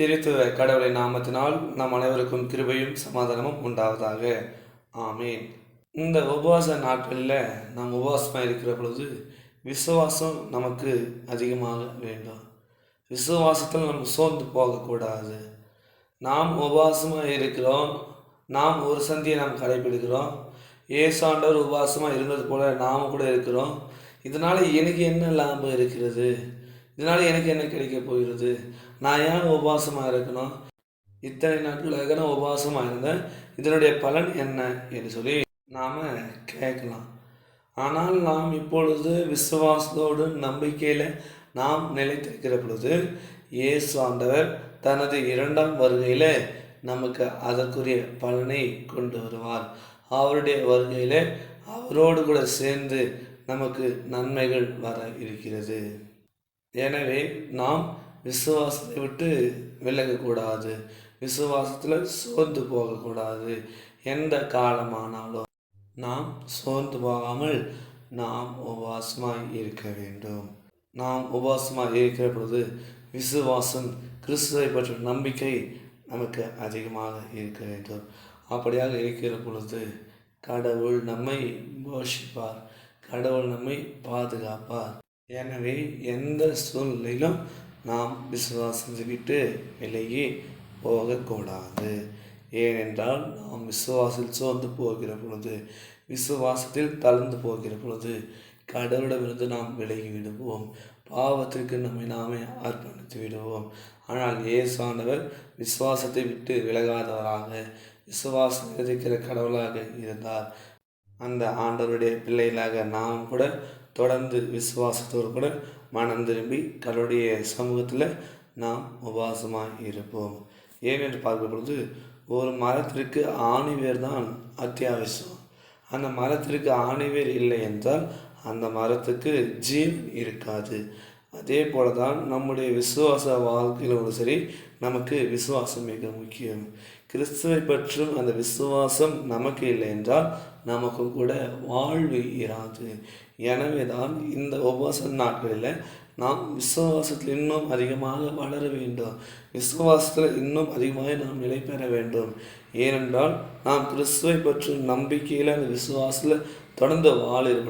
திருத்துவ கடவுளின் நாமத்தினால் நம் அனைவருக்கும் கிருபையும் சமாதானமும் உண்டாவதாக. ஆமீன். இந்த உபவாச நாட்களில் நாம் உபவாசமாக இருக்கிற பொழுது விசுவாசம் நமக்கு அதிகமாக வேண்டும். விசுவாசத்தில் நம்ம சோர்ந்து போகக்கூடாது. நாம் உபவாசமாக இருக்கிறோம். நாம் ஒரு சந்தியை நாம் கடைபிடிக்கிறோம் ஏசாண்டவர் உபவாசமாக இருந்தது போல நாம் கூட இருக்கிறோம். இதனால் எனக்கு என்ன லாபம் இருக்கிறது? இதனால் எனக்கு என்ன கிடைக்க போகிறது? நான் ஏன் உபவாசமாக இருக்கணும்? இத்தனை நாட்களாக நான் உபவாசமாக இருந்தேன்? இதனுடைய பலன் என்ன? என்று சொல்லி நாம் கேட்கலாம். ஆனால் நாம் இப்பொழுது விசுவாசத்தோடு நம்பிக்கையில் நாம் நிலைத்திருக்கிற பொழுது இயேசு ஆண்டவர் தனது இரண்டாம் வருகையில் நமக்கு அதற்குரிய பலனை கொண்டு வருவார். அவருடைய வருகையில் அவரோடு கூட சேர்ந்து நமக்கு நன்மைகள் வர இருக்கிறது. எனவே நாம் விசுவாசத்தை விட்டு விலகக்கூடாது. விசுவாசத்தில் சோர்ந்து போகக்கூடாது. எந்த காலமானாலும் நாம் சோர்ந்து போகாமல் நாம் உபாசமாக இருக்க வேண்டும். நாம் உபாசமாக இருக்கிற பொழுது விசுவாசம் கிறிஸ்துவை பற்றிய நம்பிக்கை நமக்கு அதிகமாக இருக்க வேண்டும். அப்படியாக இருக்கிற பொழுது கடவுள் நம்மை போஷிப்பார். கடவுள் நம்மை பாதுகாப்பார். எனவே எந்த சூழ்நிலையிலும் நாம் விசுவாசம் விட்டு விலகி போகக்கூடாது. ஏனென்றால் நாம் விசுவாசத்தில் சோர்ந்து போகிற பொழுது விசுவாசத்தில் தளர்ந்து போகிற பொழுது கடவுளிடமிருந்து நாம் விலகி விடுவோம். பாவத்திற்கு நம்மை நாமே அர்ப்பணித்து விடுவோம். ஆனால் ஏசானவர் விசுவாசத்தை விட்டு விலகாதவராக விசுவாசம் இருக்கிற கடவுளாக இருந்தார். அந்த ஆண்டவருடைய பிள்ளைகளாக நாம் கூட தொடர்ந்து விசுவாசத்தோடு கூட மனம் திரும்பி கடவுளுடைய சமூகத்தில் நாம் உபவாசமாக இருப்போம். ஏனென்று பார்க்கும் பொழுது ஒரு மரத்திற்கு ஆணிவேர் தான் அத்தியாவசியம். அந்த மரத்திற்கு ஆணிவேர் இல்லை என்றால் அந்த மரத்துக்கு ஜீவன் இருக்காது. அதே போல தான் நம்முடைய விசுவாச வாழ்க்கையிலும் சரி நமக்கு விசுவாசம் மிக முக்கியம். கிறிஸ்துவை பற்றும் அந்த விசுவாசம் நமக்கு இல்லை என்றால் நமக்கு கூட வாழ்வு இராது. எனவே தான் இந்த உபவாச நாட்களில் நாம் விசுவாசத்தில் இன்னும் அதிகமாக வளர வேண்டும். விசுவாசத்தில் இன்னும் அதிகமாக நாம் நிலை பெற வேண்டும். ஏனென்றால் நாம் கிறிஸ்துவை பற்றும் நம்பிக்கையில் அந்த விசுவாசத்தில் தொடர்ந்து வாழும்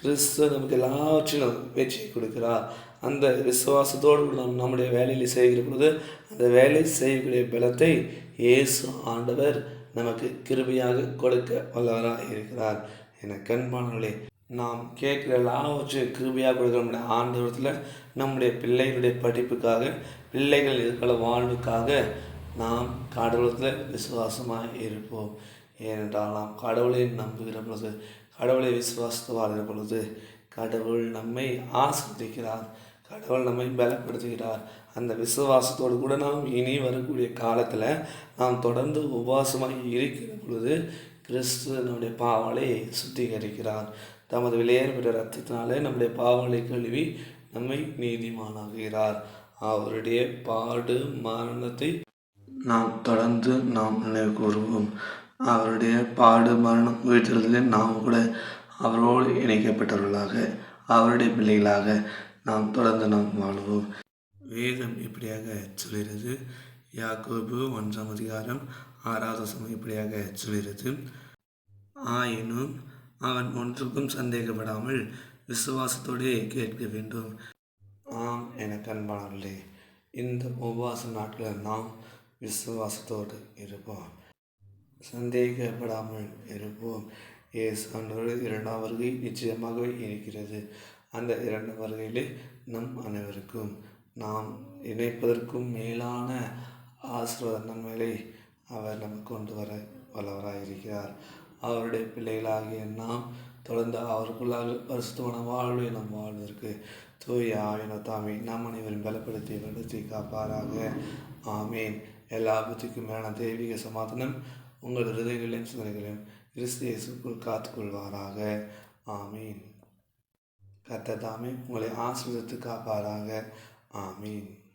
கிறிஸ்துவ நமக்கு எல்லாவற்றிலும் வெற்றி கொடுக்கிறார். அந்த விசுவாசத்தோடு நாம் நம்முடைய வேலையில் செய்கிற பொழுது அந்த வேலை செய்யக்கூடிய பலத்தை இயேசு ஆண்டவர் நமக்கு கிருபியாக கொடுக்க வல்லவராக இருக்கிறார். என கண்பானவர்களே நாம் கேட்குற எல்லாவற்றையும் கிருபியாக கொடுக்குற நம்முடைய ஆண்டவரத்தில் நம்முடைய பிள்ளைகளுடைய படிப்புக்காக பிள்ளைகள் இருக்கிற வாழ்வுக்காக நாம் கடவுளத்தில் விசுவாசமாக இருப்போம். ஏனென்றால் நாம் கடவுளை நம்புகிற பொழுது கடவுளை விசுவாசித்து வாழ்கிற பொழுது கடவுள் நம்மை ஆசிர்வதிக்கிறார் கடவுள் நம்மை பலப்படுத்துகிறார். அந்த விசுவாசத்தோடு கூட நாம் இனி வரக்கூடிய காலத்தில் நாம் தொடர்ந்து உபவாசமாக இருக்கிற பொழுது கிறிஸ்து நம்முடைய பாவலை சுத்திகரிக்கிறார். தமது விலையேற்பட்ட ரத்தத்தினாலே நம்முடைய பாவங்களை கழுவி நம்மை நீதிமானாகிறார் அவருடைய பாடு மரணத்தை நாம் தொடர்ந்து நாம் நினைவு கூறுவோம். அவருடைய பாடு மரணம் உயிர்த்தலில் நாம் கூட அவரோடு இணைக்கப்பட்டவர்களாக அவருடைய பிள்ளைகளாக நாம் தொடர்ந்து நாம் வாழ்வோம். வேதம் இப்படியாக சொல்கிறது? யாக்கோபு ஒன்றாம் அதிகாரம் ஆறாவது சமயம் இப்படியாக சொல்கிறது? ஆயினும் அவன் ஒன்றுக்கும் சந்தேகப்படாமல் விசுவாசத்தோடே கேட்க வேண்டும். ஆம் என கண்பானவர்களே இந்த உபவாச நாட்களில் நாம் விசுவாசத்தோடு இருப்போம். சந்தேகப்படாமல் இருப்போம். ஏசு இரண்டாம் வருகை நிச்சயமாகவே இருக்கிறது. அந்த இரண்டாம் வருகையிலே நம் அனைவருக்கும் நாம் இணைப்பதற்கும் மேலான ஆசீர்வாத நன்மைகளை அவர் நமக்கு கொண்டு வர வல்லவராக இருக்கிறார் அவருடைய பிள்ளைகளாகிய நாம் தொடர்ந்து அவருக்குள்ளாக பரிசுத்தமான வாழ்வை நாம் வாழ்வதற்கு தூய ஆவின தாமே நாம் அனைவரும் பலப்படுத்தி பலப்படுத்தி காப்பாராக. ஆமேன். எல்லா புத்திக்கும் மேலான தெய்வீக சமாதானம் உங்கள் ஹிருதயங்களையும் சிந்தனைகளையும் கிறிஸ்து இயேசுக்குள் காத்துக்கொள்வாராக. ஆமீன். கத்ததாமே உங்களை ஆசீர்வதித்து காப்பாராக. ஆமீன்.